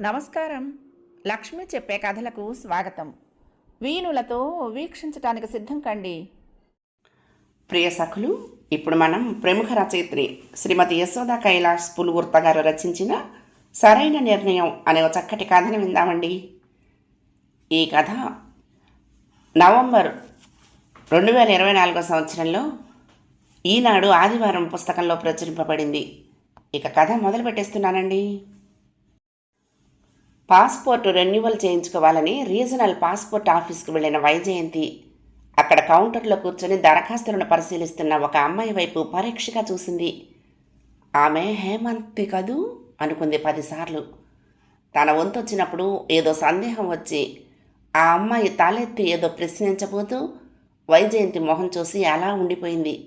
నమస్కారం. లక్ష్మి చెప్పే కథలకు స్వాగతం. వీణులతో వీక్షించటానికి సిద్ధం కండి. ప్రియ సఖులు ఇప్పుడు మనం ప్రముఖ రచయిత్రి శ్రీమతి యశోద కైలాష్ పులుగుర్త గారు రచించిన సరైన నిర్ణయం అనే ఒక చక్కటి కథను విందామండి. ఈ కథ నవంబర్ రెండు వేల ఇరవై నాలుగో సంవత్సరంలో ఈనాడు ఆదివారం పుస్తకంలో ప్రచురింపబడింది. ఇక కథ మొదలు పెట్టేస్తున్నానండి పాస్పోర్ట్ రెన్యువల్ చేయించుకోవాలని రీజనల్ పాస్పోర్ట్ ఆఫీస్కి వెళ్ళిన వైజయంతి. అక్కడ కౌంటర్లో కూర్చొని దరఖాస్తులను పరిశీలిస్తున్న ఒక అమ్మాయి వైపు పరీక్షగా చూసింది. ఆమె హేమంతి కదూ? అనుకుంది పదిసార్లు. తన వంతు వచ్చినప్పుడు ఏదో సందేహం వచ్చి ఆ అమ్మాయి తలెత్తి ఏదో ప్రశ్నించబోతూ వైజయంతి మొహం చూసి అలా ఉండిపోయింది.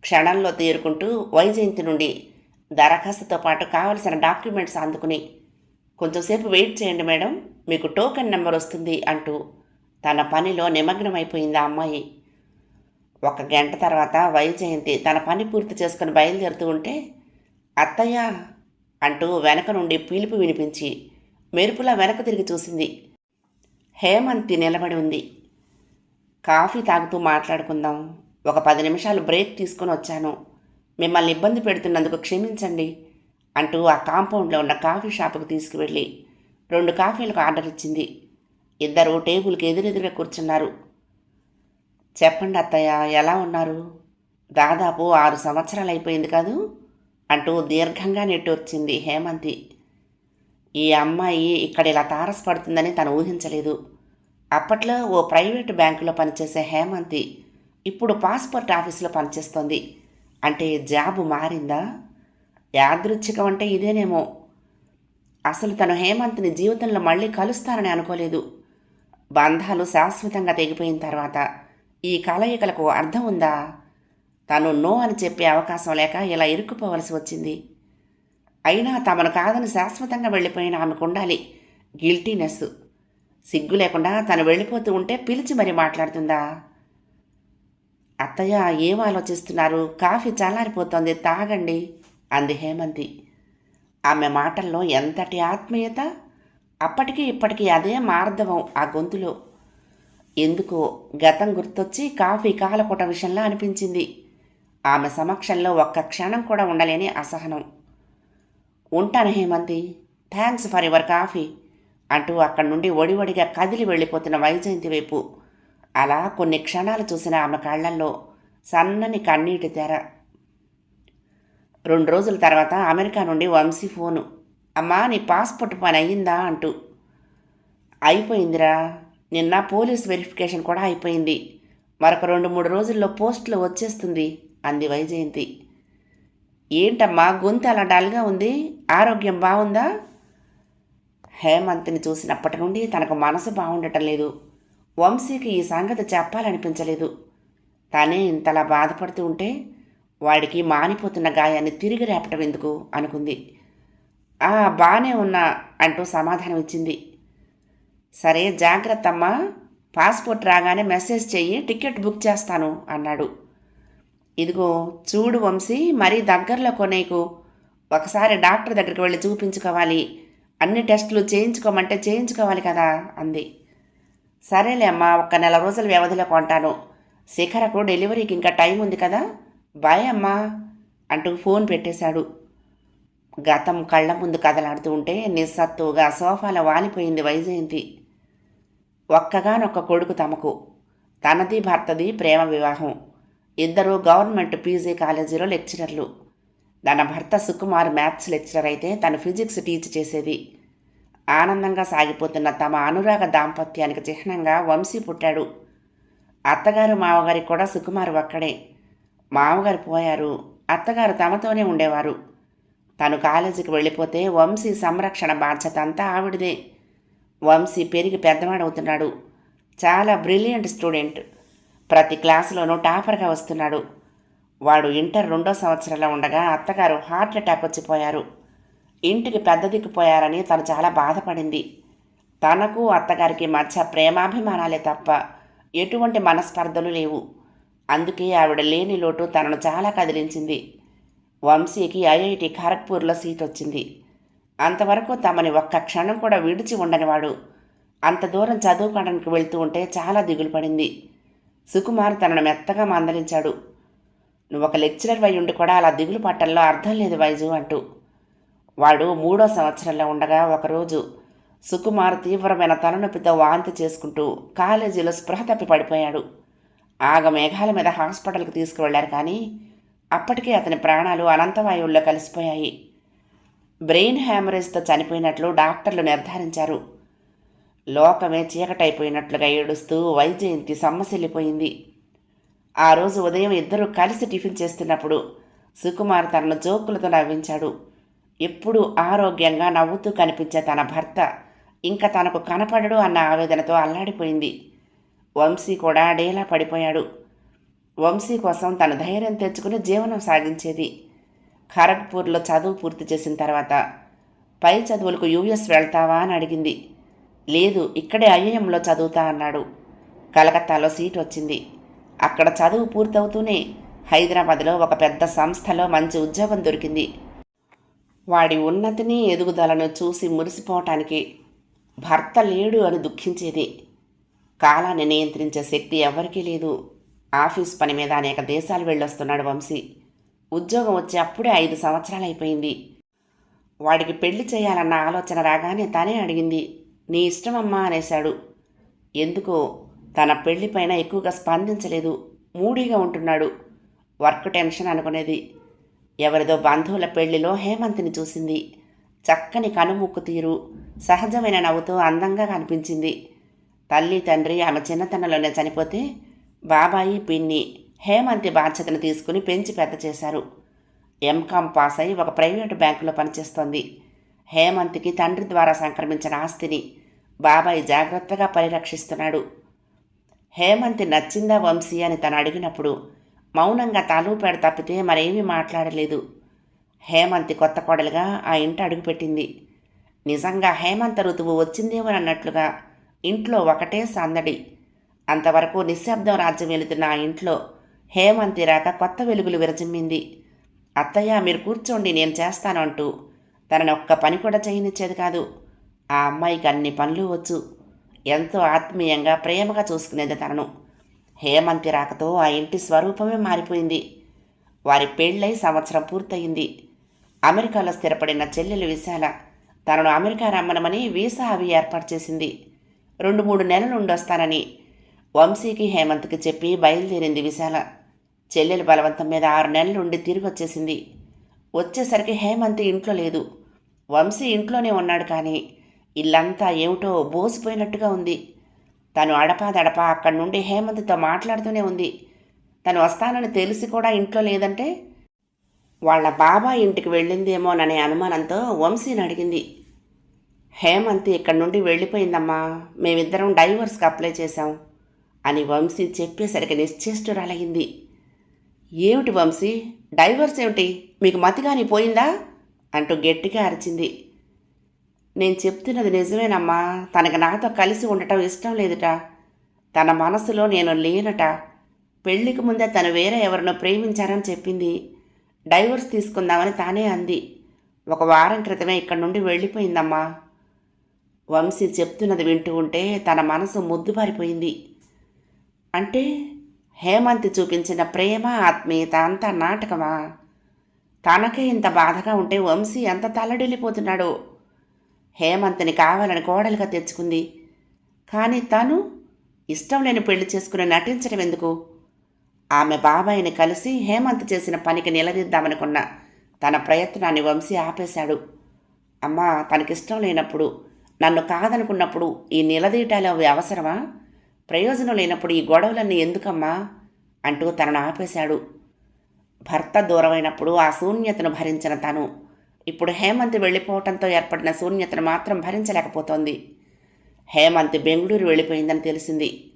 క్షణంలో తీరుకుంటూ వైజయంతి నుండి దరఖాస్తుతో పాటు కావలసిన డాక్యుమెంట్స్ అందుకుని కొంచెంసేపు వెయిట్ చేయండి మేడం. మీకు టోకెన్ నెంబర్ వస్తుంది అంటూ తన పనిలో నిమగ్నమైపోయింది ఆ అమ్మాయి. ఒక గంట తర్వాత వైజయంతి తన పని పూర్తి చేసుకుని బయలుదేరుతూ ఉంటే అత్తయ్య అంటూ వెనక నుండి పిలుపు వినిపించి మెరుపులా వెనక తిరిగి చూసింది. హేమంతి నిలబడి ఉంది. కాఫీ తాగుతూ మాట్లాడుకుందాం. ఒక పది నిమిషాలు బ్రేక్ తీసుకొని వచ్చాను. మిమ్మల్ని ఇబ్బంది పెడుతున్నందుకు క్షమించండి. అంటూ ఆ కాంపౌండ్లో ఉన్న కాఫీ షాపుకు తీసుకువెళ్ళి రెండు కాఫీలకు ఆర్డర్ ఇచ్చింది. ఇద్దరు టేబుల్కి ఎదురెదురుగా కూర్చున్నారు. చెప్పండి అత్తయ్య ఎలా ఉన్నారు? దాదాపు ఆరు సంవత్సరాలు అయిపోయింది కాదు అంటూ దీర్ఘంగా నెట్టొచ్చింది హేమంతి. ఈ అమ్మాయి ఇక్కడ ఇలా తారసపడుతుందని తను ఊహించలేదు. అప్పట్లో ఓ ప్రైవేట్ బ్యాంకులో పనిచేసే హేమంతి ఇప్పుడు పాస్పోర్ట్ ఆఫీసులో పనిచేస్తోంది. అంటే జాబు మారిందా? యాదృచ్ఛికం అంటే ఇదేనేమో. అసలు తను హేమంత్ని జీవితంలో మళ్ళీ కలుస్తానని అనుకోలేదు. బంధాలు శాశ్వతంగా తెగిపోయిన తర్వాత ఈ కలయికలకు అర్థం ఉందా? తను నో అని చెప్పే అవకాశం లేక ఇలా ఇరుక్కుపోవలసి వచ్చింది. అయినా తమను కాదని శాశ్వతంగా వెళ్ళిపోయిన ఆమెకు ఉండాలి గిల్టీనెస్. సిగ్గు లేకుండా తను వెళ్ళిపోతూ ఉంటే పిలిచి మరి మాట్లాడుతుందా? అత్తయ్య ఏం ఆలోచిస్తున్నారు? కాఫీ చల్లారిపోతోంది తాగండి. అంది హేమంతి. ఆమె మాటల్లో ఎంతటి ఆత్మీయత? అప్పటికి ఇప్పటికీ అదే మార్ధవం ఆ గొంతులో. ఎందుకో గతం గుర్తొచ్చి కాఫీ కాలకొట విషయంలో అనిపించింది. ఆమె సమక్షంలో ఒక్క క్షణం కూడా ఉండలేని అసహనం. ఉంటాను Hemanti. Thanks for your coffee అంటూ అక్కడి నుండి ఒడివడిగా కదిలి వెళ్ళిపోతున్న వైజయంతి వైపు. అలా కొన్ని క్షణాలు చూసిన ఆమె కళ్ళల్లో సన్నని కన్నీటి తెర రెండు రోజుల తర్వాత అమెరికా నుండి వంశీ ఫోను. అమ్మా నీ పాస్పోర్ట్ పని అయ్యిందా? అంటూ. అయిపోయిందిరా. నిన్న పోలీస్ వెరిఫికేషన్ కూడా అయిపోయింది. మరొక రెండు మూడు రోజుల్లో పోస్టులో వచ్చేస్తుంది అంది వైజయంతి. ఏంటమ్మా గొంతు అలా డల్గా ఉంది? ఆరోగ్యం బాగుందా? హేమంత్ని చూసినప్పటి నుండి తనకు మనసు బాగుండటం లేదు. వంశీకి ఈ సంగతి చెప్పాలనిపించలేదు. తనే ఇంతలా బాధపడుతూ ఉంటే వాడికి మానిపోతున్న గాయాన్ని తిరిగి రేపటం ఎందుకు? అనుకుంది. ఆ బాగానే ఉన్నా అంటూ సమాధానం ఇచ్చింది. సరే జాగ్రత్త అమ్మా పాస్పోర్ట్ రాగానే మెసేజ్ చెయ్యి టికెట్ బుక్ చేస్తాను అన్నాడు. ఇదిగో చూడు వంశీ మరీ దగ్గరలో కొనేకు. ఒకసారి డాక్టర్ దగ్గరికి వెళ్ళి చూపించుకోవాలి. అన్ని టెస్టులు చేయించుకోమంటే చేయించుకోవాలి కదా అంది. సరేలే అమ్మా ఒక్క నెల రోజుల వ్యవధిలో కొంటాను. శిఖరకు డెలివరీకి ఇంకా టైం ఉంది కదా. బాయ్ అమ్మా అంటూ ఫోన్ పెట్టేశాడు. గతం కళ్ళ ముందు కదలాడుతూ ఉంటే నిస్సత్తుగా సోఫాలో వాలిపోయింది వైజయంతి. ఒక్కగానొక్క కొడుకు తమకు. తనది భర్తది ప్రేమ వివాహం. ఇద్దరు గవర్నమెంట్ పీజీ కాలేజీలో లెక్చరర్లు. తన భర్త సుకుమార్ మ్యాథ్స్ లెక్చరర్ అయితే తను ఫిజిక్స్ టీచ్ చేసేది. ఆనందంగా సాగిపోతున్న తమ అనురాగ దాంపత్యానికి చిహ్నంగా వంశీ పుట్టాడు. అత్తగారు మామగారికి కూడా సుకుమార్ ఒక్కడే. మామగారు పోయారు. అత్తగారు తమతోనే ఉండేవారు. తను కాలేజీకి వెళ్ళిపోతే వంశీ సంరక్షణ బాధ్యత అంతా ఆవిడదే. వంశీ పెరిగి పెద్దవాడవుతున్నాడు. చాలా బ్రిలియంట్ స్టూడెంట్. ప్రతి క్లాసులోనూ టాపర్గా వస్తున్నాడు. వాడు ఇంటర్ రెండో సంవత్సరంలో ఉండగా అత్తగారు హార్ట్ అటాక్ వచ్చిపోయారు. ఇంటికి పెద్ద దిక్కుపోయారని తను చాలా బాధపడింది. తనకు అత్తగారికి మధ్య ప్రేమాభిమానాలే తప్ప ఎటువంటి మనస్పర్ధలు లేవు. అందుకే ఆవిడ లేని లోటు తనను చాలా కదిలించింది. వంశీకి ఐఐటి ఖరగ్పూర్లో సీట్ వచ్చింది. అంతవరకు తమని ఒక్క క్షణం కూడా విడిచి ఉండనివాడు. అంత దూరం చదువుకోవడానికి వెళ్తూ ఉంటే చాలా దిగులు పడింది. సుకుమార్ తనను మెత్తగా మందలించాడు. నువ్వు ఒక లెక్చరర్ అయి ఉండి కూడా అలా దిగులు పట్టంలో అర్థం లేదు వైజు అంటూ. వాడు మూడో సంవత్సరంలో ఉండగా ఒకరోజు సుకుమార్ తీవ్రమైన తలనొప్పితో వాంతి చేసుకుంటూ కాలేజీలో స్పృహ తప్పి పడిపోయాడు. ఆగ మేఘాల మీద హాస్పిటల్కి తీసుకువెళ్ళారు కానీ అప్పటికే అతని ప్రాణాలు అనంతవాయువుల్లో కలిసిపోయాయి. బ్రెయిన్ హ్యామరేజ్తో చనిపోయినట్లు డాక్టర్లు నిర్ధారించారు. లోకమే చీకటైపోయినట్లుగా ఏడుస్తూ వైజయంతి సమ్మసిల్లిపోయింది. ఆ రోజు ఉదయం ఇద్దరూ కలిసి టిఫిన్ చేస్తున్నప్పుడు సుకుమార్ తనను జోకులతో నవ్వించాడు. ఎప్పుడూ ఆరోగ్యంగా నవ్వుతూ కనిపించే తన భర్త ఇంకా తనకు కనపడడు అన్న ఆవేదనతో అల్లాడిపోయింది. వంశీ కూడా డేలా పడిపోయాడు. వంశీ కోసం తన ధైర్యం తెచ్చుకుని జీవనం సాగించేది. ఖరగ్పూర్లో చదువు పూర్తి చేసిన తర్వాత పై చదువులకు యూఎస్ వెళ్తావా? అని అడిగింది. లేదు ఇక్కడే ఐఏఎంలో చదువుతా అన్నాడు. కలకత్తాలో సీట్ వచ్చింది. అక్కడ చదువు పూర్తవుతూనే హైదరాబాద్లో ఒక పెద్ద సంస్థలో మంచి ఉద్యోగం దొరికింది. వాడి ఉన్నతిని ఎదుగుదలను చూసి మురిసిపోవటానికి భర్త లేడు అని దుఃఖించేది. కాలాన్ని నియంత్రించే శక్తి ఎవరికీ లేదు. ఆఫీస్ పని మీద అనేక దేశాలు వెళ్ళొస్తున్నాడు వంశీ. ఉద్యోగం వచ్చి అప్పుడే ఐదు సంవత్సరాలు అయిపోయింది. వాడికి పెళ్ళి చేయాలన్న ఆలోచన రాగానే తనే అడిగింది నీ ఇష్టమమ్మా అనేశాడు. ఎందుకో? తన పెళ్ళిపైన ఎక్కువగా స్పందించలేదు. మూడీగా ఉంటున్నాడు. వర్క్ టెన్షన్ అనుకునేది. ఎవరిదో బంధువుల పెళ్ళిలో హేమంత్ని చూసింది. చక్కని కనుముక్కు తీరు సహజమైన నవ్వుతో అందంగా కనిపించింది. తల్లి తండ్రి ఆమె చిన్నతనంలోనే చనిపోతే బాబాయి పిన్ని హేమంతి బాధ్యతను తీసుకుని పెంచి పెద్ద చేశారు. ఎంకామ్ పాస్ అయి ఒక ప్రైవేటు బ్యాంకులో పనిచేస్తోంది. హేమంత్కి తండ్రి ద్వారా సంక్రమించిన ఆస్తిని బాబాయి జాగ్రత్తగా పరిరక్షిస్తున్నాడు. హేమంతి నచ్చిందా వంశీ అని తను అడిగినప్పుడు మౌనంగా తాలూపేడ తప్పితే మరేమీ మాట్లాడలేదు. హేమంతి కొత్త కోడలుగా ఆ ఇంట అడుగుపెట్టింది. నిజంగా హేమంత ఋతువు వచ్చిందేమో అన్నట్లుగా ఇంట్లో ఒకటే సందడి. అంతవరకు నిశ్శబ్దం రాజ్యం వెళుతున్న ఆ ఇంట్లో హేమంతి రాక కొత్త వెలుగులు విరజిమ్మింది. అత్తయ్య మీరు కూర్చోండి నేను చేస్తాను అంటూ తనని ఒక్క పని కూడా చేయనిచ్చేది కాదు. ఆ అమ్మాయికి అన్ని పనులు వచ్చు. ఎంతో ఆత్మీయంగా ప్రేమగా చూసుకునేది తనను. హేమంతి రాకతో ఆ ఇంటి స్వరూపమే మారిపోయింది. వారి పెళ్ళై సంవత్సరం పూర్తయింది. అమెరికాలో స్థిరపడిన చెల్లెలు విశాల తనను అమెరికా రమ్మనమని వీసా అవి ఏర్పాటు చేసింది. రెండు మూడు నెలలు ఉండొస్తానని. వంశీకి హేమంత్కి చెప్పి బయలుదేరింది విశాల. చెల్లెలు బలవంతం మీద ఆరు నెలలు ఉండి తిరిగి వచ్చేసింది వచ్చేసరికి హేమంత్ ఇంట్లో లేదు. వంశీ ఇంట్లోనే ఉన్నాడు కానీ ఇల్లంతా ఏమిటో బోసిపోయినట్టుగా ఉంది. తను అడపాదడపా అక్కడి నుండి హేమంత్తో మాట్లాడుతూనే ఉంది. తను వస్తానని తెలిసి కూడా ఇంట్లో లేదంటే వాళ్ళ బాబాయ్ ఇంటికి వెళ్ళిందేమోననే అనుమానంతో వంశీని అడిగింది. హేమంత్ ఇక్కడి నుండి వెళ్ళిపోయిందమ్మా. మేమిద్దరం డైవర్స్కి అప్లై చేశాం అని వంశీ చెప్పేసరికి నిశ్చేష్టురాలయ్యింది. ఏమిటి వంశీ? డైవర్స్ ఏమిటి? మీకు మతిగాని పోయిందా? అంటూ గట్టిగా అరిచింది. నేను చెప్తున్నది నిజమేనమ్మా. తనకు నాతో కలిసి ఉండటం ఇష్టం లేదుట. తన మనసులో నేను లేనట. పెళ్ళికి ముందే తను వేరే ఎవరినో ప్రేమించారని చెప్పింది. డైవర్స్ తీసుకుందామని తానే అంది. ఒక వారం క్రితమే ఇక్కడి నుండి వెళ్ళిపోయిందమ్మా. వంశీ చెప్తున్నది వింటూ ఉంటే తన మనసు ముద్దుబారిపోయింది. అంటే హేమంతి చూపించిన ప్రేమ ఆత్మీయత అంతా నాటకమా? తనకే ఇంత బాధగా ఉంటే వంశీ ఎంత తల్లడిల్లిపోతున్నాడో. హేమంత్ని కావాలని కోడలుగా తెచ్చుకుంది. కానీ తను ఇష్టం లేని పెళ్ళి చేసుకుని నటించడం ఎందుకు? ఆమె బాబాయిని కలిసి హేమంత్ చేసిన పనికి నిలదీద్దామనుకున్న తన ప్రయత్నాన్ని వంశీ ఆపేశాడు. అమ్మా తనకిష్టం లేనప్పుడు నన్ను కాదనుకున్నప్పుడు ఈ నిలదీయటాలు అవి అవసరమా? ప్రయోజనం లేనప్పుడు ఈ గొడవలన్నీ ఎందుకమ్మా? అంటూ తనను ఆపేశాడు. భర్త దూరమైనప్పుడు ఆ శూన్యతను భరించిన తను. ఇప్పుడు హేమంత్ వెళ్ళిపోవటంతో ఏర్పడిన శూన్యతను మాత్రం భరించలేకపోతోంది. హేమంత్ బెంగళూరు వెళ్ళిపోయిందని తెలిసింది.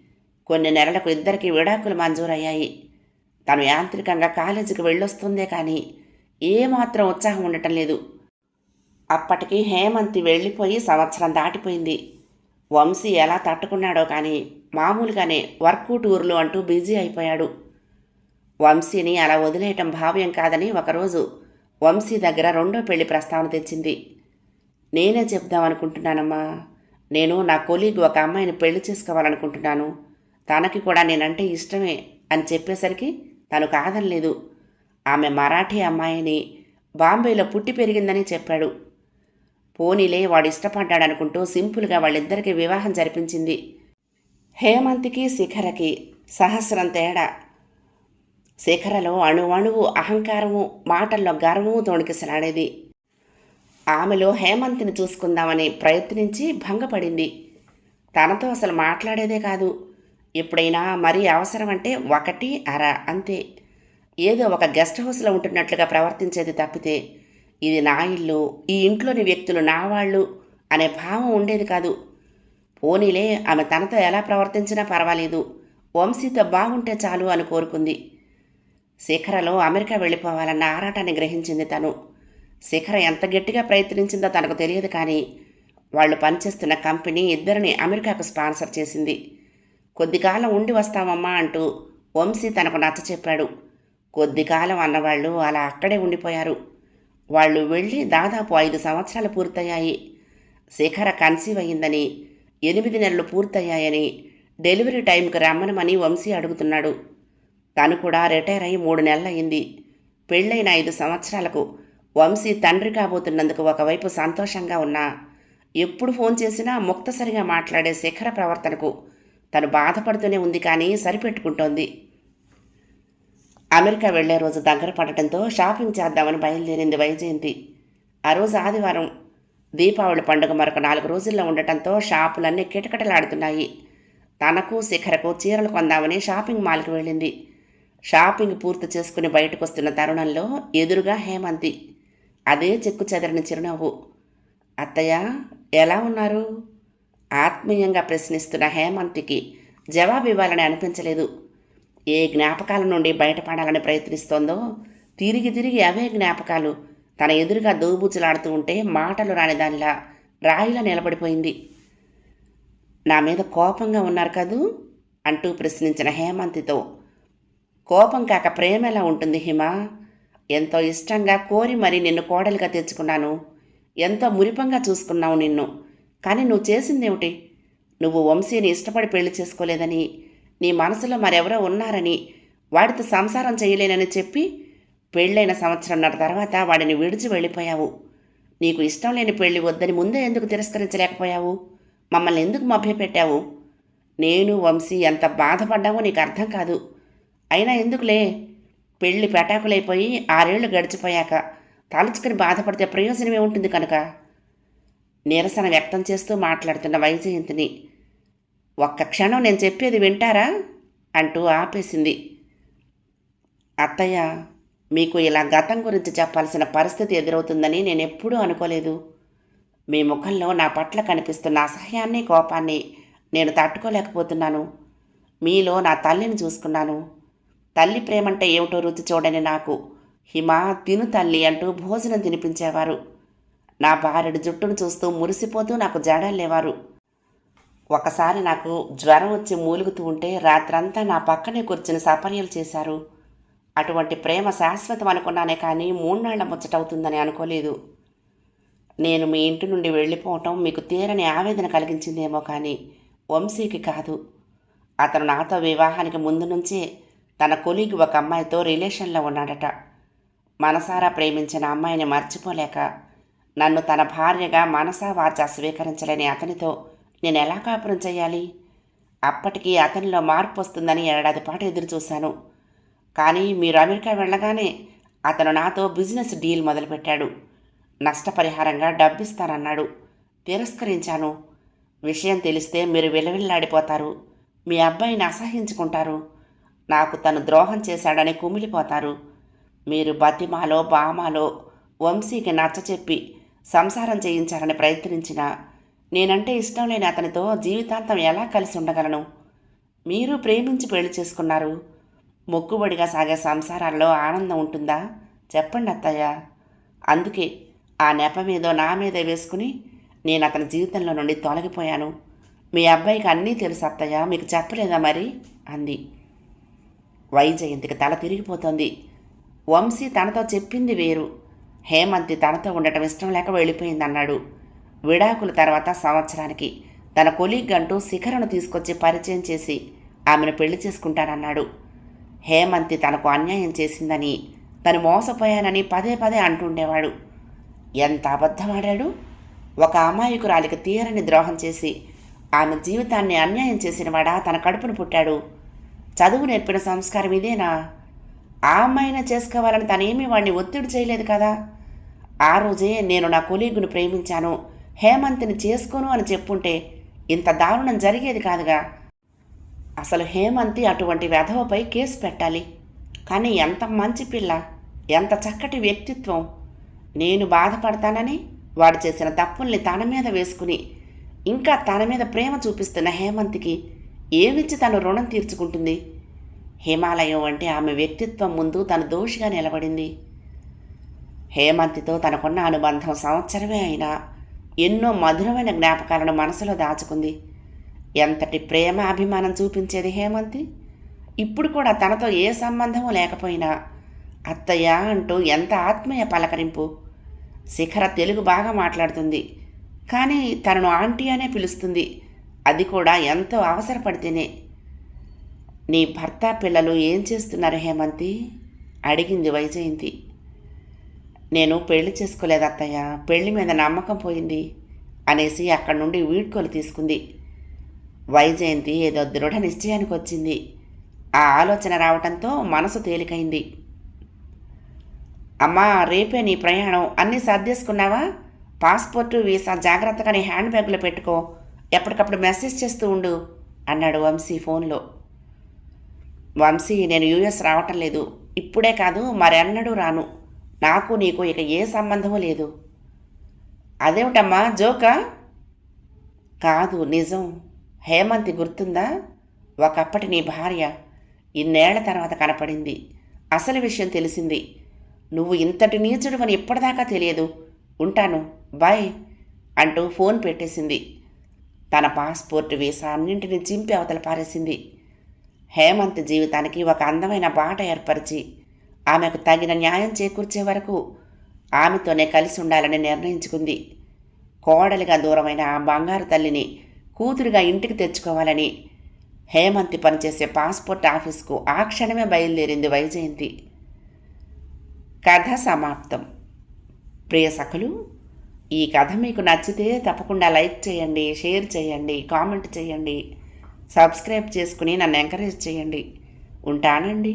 కొన్ని నెలలకు ఇద్దరికి విడాకులు మంజూరయ్యాయి. తను యాంత్రికంగా కాలేజీకి వెళ్ళొస్తుందే కానీ ఏమాత్రం ఉత్సాహం ఉండటం లేదు. అప్పటికి హేమంతి వెళ్ళిపోయి సంవత్సరం దాటిపోయింది. వంశీ ఎలా తట్టుకున్నాడో కానీ మామూలుగానే వర్క్ టూర్లు అంటూ బిజీ అయిపోయాడు. వంశీని అలా వదిలేయటం భావ్యం కాదని ఒకరోజు వంశీ దగ్గర రెండో పెళ్ళి ప్రస్తావన తెచ్చింది. నేనే చెప్దాం అనుకుంటున్నానమ్మా. నేను నా కొలీగ్ ఒక అమ్మాయిని పెళ్ళి చేసుకోవాలనుకుంటున్నాను. తనకి కూడా నేనంటే ఇష్టమే అని చెప్పేసరికి తను కాదనలేదు. ఆమె మరాఠీ అమ్మాయిని బాంబేలో పుట్టి పెరిగిందని చెప్పాడు. పోనీలే వాడు ఇష్టపడ్డాడనుకుంటూ సింపుల్గా వాళ్ళిద్దరికీ వివాహం జరిపించింది. హేమంత్కి శిఖరకి సహస్రం తేడా. శిఖరలో అణువణువు అహంకారము మాటల్లో గర్వము తోణికిసలాడేది. ఆమెలో హేమంత్ని చూసుకుందామని ప్రయత్నించి భంగపడింది. తనతో అసలు మాట్లాడేదే కాదు. ఎప్పుడైనా మరీ అవసరం అంటే ఒకటి అర అంతే. ఏదో ఒక గెస్ట్ హౌస్లో ఉంటున్నట్లుగా ప్రవర్తించేది తప్పితే ఇది నా ఇల్లు ఈ ఇంట్లోని వ్యక్తులు నా వాళ్ళు అనే భావం ఉండేది కాదు. పోనీలే ఆమె తనతో ఎలా ప్రవర్తించినా పర్వాలేదు. వంశీతో బాగుంటే చాలు అని కోరుకుంది. శిఖరలో అమెరికా వెళ్ళిపోవాలన్న ఆరాటాన్ని గ్రహించింది తను. శిఖర ఎంత గట్టిగా ప్రయత్నించిందో తనకు తెలియదు కానీ వాళ్ళు పనిచేస్తున్న కంపెనీ ఇద్దరిని అమెరికాకు స్పాన్సర్ చేసింది. కొద్ది కాలం ఉండి వస్తామమ్మా అంటూ వంశీ తనకు నచ్చ చెప్పాడు కొద్ది కాలం అన్నవాళ్ళు అలా అక్కడే ఉండిపోయారు. వాళ్ళు వెళ్ళి దాదాపు ఐదు సంవత్సరాలు పూర్తయ్యాయి. శిఖర కన్సీవ్ అయ్యిందని ఎనిమిది నెలలు పూర్తయ్యాయని డెలివరీ టైంకి రమ్మనమని వంశీ అడుగుతున్నాడు. తను కూడా రిటైర్ అయి మూడు నెలలయ్యింది. పెళ్ళైన ఐదు సంవత్సరాలకు వంశీ తండ్రి కాబోతున్నందుకు ఒకవైపు సంతోషంగా ఉన్నా ఎప్పుడు ఫోన్ చేసినా ముక్తసరిగా మాట్లాడే శిఖర ప్రవర్తనకు తను బాధపడుతూనే ఉంది కానీ సరిపెట్టుకుంటోంది. అమెరికా వెళ్ళే రోజు దగ్గర పడటంతో షాపింగ్ చేద్దామని బయలుదేరింది వైజయంతి. ఆ రోజు ఆదివారం దీపావళి పండుగ మరొక నాలుగు రోజుల్లో ఉండటంతో షాపులన్నీ కిటకిటలాడుతున్నాయి. తనకు శిఖరకు చీరలు కొందామని షాపింగ్ మాల్కి వెళ్ళింది. షాపింగ్ పూర్తి చేసుకుని బయటకు వస్తున్న తరుణంలో ఎదురుగా హేమంతి. అదే చెక్కు చెదరిన చిరునవ్వు. అత్తయ్య ఎలా ఉన్నారు? ఆత్మీయంగా ప్రశ్నిస్తున్న హేమంతికి జవాబు ఇవ్వాలని అనిపించలేదు. ఏ జ్ఞాపకాల నుండి బయటపడాలని ప్రయత్నిస్తోందో తిరిగి తిరిగి అవే జ్ఞాపకాలు. తన ఎదురుగా దోబుచ్చులాడుతూ ఉంటే మాటలు రాని దానిలా రాయిలా నిలబడిపోయింది. నా మీద కోపంగా ఉన్నారు కదూ? అంటూ ప్రశ్నించిన హేమంతితో. కోపం కాక ప్రేమ ఎలా ఉంటుంది హిమ? ఎంతో ఇష్టంగా కోరి మరీ నిన్ను కోడలిగా తెచ్చుకున్నాను. ఎంతో మురిపంగా చూసుకున్నావు నిన్ను. కానీ నువ్వు చేసిందేమిటి? నువ్వు వంశీని ఇష్టపడి పెళ్ళి చేసుకోలేదని నీ మనసులో మరెవరో ఉన్నారని వాడితో సంసారం చేయలేనని చెప్పి పెళ్ళైన సంవత్సరంన్నర తర్వాత వాడిని విడిచి వెళ్ళిపోయావు. నీకు ఇష్టం లేని పెళ్ళి వద్దని ముందే ఎందుకు తిరస్కరించలేకపోయావు? మమ్మల్ని ఎందుకు మభ్యపెట్టావు? నేను వంశీ ఎంత బాధపడ్డావో నీకు అర్థం కాదు. అయినా ఎందుకులే? పెళ్ళి పెటాకులైపోయి ఆరేళ్ళు గడిచిపోయాక తలుచుకుని బాధపడితే ప్రయోజనమే ఉంటుంది కనుక. నిరసన వ్యక్తం చేస్తూ మాట్లాడుతున్న వైజయంతిని ఒక్క క్షణం నేను చెప్పేది వింటారా? అంటూ ఆపేసింది. అత్తయ్య మీకు ఇలా గతం గురించి చెప్పాల్సిన పరిస్థితి ఎదురవుతుందని నేను ఎప్పుడూ అనుకోలేదు. మీ ముఖంలో నా పట్ల కనిపిస్తున్న అసహ్యాన్ని కోపాన్ని నేను తట్టుకోలేకపోతున్నాను. మీలో నా తల్లిని చూసుకున్నాను. తల్లి ప్రేమంటే ఏమిటో రుచి చూడని నాకు హిమ తిను తల్లి అంటూ భోజనం తినిపించేవారు. నా భార్యడు జుట్టును చూస్తూ మురిసిపోతూ నాకు జడలేవారు ఒకసారి నాకు జ్వరం వచ్చి మూలుగుతూ ఉంటే రాత్రంతా నా పక్కనే కూర్చుని సపర్యలు చేశారు. అటువంటి ప్రేమ శాశ్వతం అనుకున్నానే కానీ మూన్నాళ్ళ ముచ్చటవుతుందని అనుకోలేదు. నేను మీ ఇంటి నుండి వెళ్ళిపోవటం మీకు తీరని ఆవేదన కలిగించిందేమో కానీ వంశీకి కాదు. అతను నాతో వివాహానికి ముందు నుంచే తన కొలీగ్ ఒక అమ్మాయితో రిలేషన్లో ఉన్నాడట. మనసారా ప్రేమించిన అమ్మాయిని మర్చిపోలేక నన్ను తన భార్యగా మనసా వాచా స్వీకరించలేని అతనితో నేను ఎలా కాపురం చేయాలి? అప్పటికి అతనిలో మార్పు వస్తుందని ఏడాది పాటు ఎదురుచూశాను కానీ మీరు అమెరికా వెళ్ళగానే అతను నాతో బిజినెస్ డీల్ మొదలుపెట్టాడు. నష్టపరిహారంగా డబ్బిస్తానన్నాడు. తిరస్కరించాను. విషయం తెలిస్తే మీరు విలవిల్లాడిపోతారు. మీ అబ్బాయిని అసహించుకుంటారు. నాకు తను ద్రోహం చేశాడని కుమిలిపోతారు. మీరు బతిమాలో బామాలో వంశీకి నచ్చచెప్పి సంసారం చేయించాలని ప్రయత్నించినా నేనంటే ఇష్టం లేని అతనితో జీవితాంతం ఎలా కలిసి ఉండగలను? మీరు ప్రేమించి పెళ్ళి చేసుకున్నారు. మొక్కుబడిగా సాగే సంసారాల్లో ఆనందం ఉంటుందా? చెప్పండి అత్తయ్య. అందుకే ఆ నెప మీదో నా మీద వేసుకుని నేను అతని జీవితంలో నుండి తొలగిపోయాను. మీ అబ్బాయికి అన్నీ తెలుసు అత్తయ్య. మీకు చెప్పలేదా మరి? అంది. వైజయంతికి తల తిరిగిపోతోంది. వంశీ తనతో చెప్పింది వేరు. హేమంతి తనతో ఉండటం ఇష్టం లేక వెళ్ళిపోయిందన్నాడు. విడాకుల తర్వాత సంవత్సరానికి. తన కొలీగ్ అంటూ శిఖరను తీసుకొచ్చి పరిచయం చేసి ఆమెను పెళ్ళి చేసుకుంటానన్నాడు. హేమంతి తనకు అన్యాయం చేసిందని తను మోసపోయానని పదే పదే అంటుండేవాడు. ఎంత అబద్ధమాడాడు? ఒక అమాయకురాలికి తీరని ద్రోహం చేసి ఆమె జీవితాన్ని అన్యాయం చేసినవాడా తన కడుపును పుట్టాడు. చదువు నేర్పిన సంస్కారం ఇదేనా? ఆ అమ్మాయిన చేసుకోవాలని తనేమీ వాడిని ఒత్తిడి చేయలేదు కదా? ఆ రోజే నేను నా కొలీగును ప్రేమించాను. హేమంత్ని చేసుకోను అని చెప్పుంటే ఇంత దారుణం జరిగేది కాదుగా. అసలు హేమంతి అటువంటి వెధవపై కేసు పెట్టాలి. కానీ ఎంత మంచి పిల్ల ఎంత చక్కటి వ్యక్తిత్వం. నేను బాధపడతానని వాడు చేసిన తప్పుల్ని తన మీద వేసుకుని ఇంకా తన మీద ప్రేమ చూపిస్తున్న హేమంతికి ఏమిచ్చి తను రుణం తీర్చుకుంటుంది? హిమాలయం అంటే ఆమె వ్యక్తిత్వం ముందు తను దోషిగా నిలబడింది. హేమంతితో తనకున్న అనుబంధం సంవత్సరమే అయినా ఎన్నో మధురమైన జ్ఞాపకాలను మనసులో దాచుకుంది. ఎంతటి ప్రేమ అభిమానం చూపించేది హేమంతి? ఇప్పుడు కూడా తనతో ఏ సంబంధము లేకపోయినా అత్తయ్య అంటూ ఎంత ఆత్మీయ పలకరింపు? శిఖర తెలుగు బాగా మాట్లాడుతుంది. కానీ తనను ఆంటీ అనే పిలుస్తుంది. అది కూడా ఎంతో అవసరపడితేనే. నీ భర్త పిల్లలు ఏం చేస్తున్నారు హేమంతి? అడిగింది వైజయంతి. నేను పెళ్ళి చేసుకోలేదు అత్తయ్య. పెళ్ళి మీద నమ్మకం పోయింది అనేసి అక్కడి నుండి వీడ్కోలు తీసుకుంది. వైజయంతి ఏదో దృఢ నిశ్చయానికి వచ్చింది. ఆ ఆలోచన రావటంతో మనసు తేలికైంది. అమ్మా రేపే నీ ప్రయాణం. అన్నీ సర్దేసుకున్నావా పాస్పోర్టు వీసా జాగ్రత్తగా నీ హ్యాండ్ బ్యాగ్లో పెట్టుకో. ఎప్పటికప్పుడు మెసేజ్ చేస్తూ ఉండు అన్నాడు వంశీ ఫోన్లో. వంశీ నేను యూఎస్ రావటం లేదు. ఇప్పుడే కాదు మరెన్నడూ రాను. నాకు నీకు ఇక ఏ సంబంధము లేదు. అదేమిటమ్మా జోకా? కాదు నిజం. హేమంతి గుర్తుందా? ఒకప్పటి నీ భార్య ఇన్నేళ్ళ తర్వాత కనపడింది. అసలు విషయం తెలిసింది. నువ్వు ఇంతటి నీచుడు అని ఇప్పటిదాకా తెలియదు. ఉంటాను బాయ్ అంటూ ఫోన్ పెట్టేసింది. తన పాస్పోర్ట్ వీసా అన్నింటినీ చింపి అవతల పారేసింది. హేమంత్ జీవితానికి ఒక అందమైన బాట ఏర్పరిచి ఆమెకు తగిన న్యాయం చేకూర్చే వరకు ఆమెతోనే కలిసి ఉండాలని నిర్ణయించుకుంది. కోడలిగా దూరమైన ఆ బంగారు తల్లిని కూతురుగా ఇంటికి తెచ్చుకోవాలని హేమంతి పనిచేసే పాస్పోర్ట్ ఆఫీస్కు ఆ క్షణమే బయలుదేరింది వైజయంతి. కథ సమాప్తం. ప్రియ సఖులు ఈ కథ మీకు నచ్చితే తప్పకుండా లైక్ చేయండి షేర్ చేయండి కామెంట్ చేయండి సబ్స్క్రైబ్ చేసుకుని నన్ను ఎంకరేజ్ చేయండి. ఉంటానండి.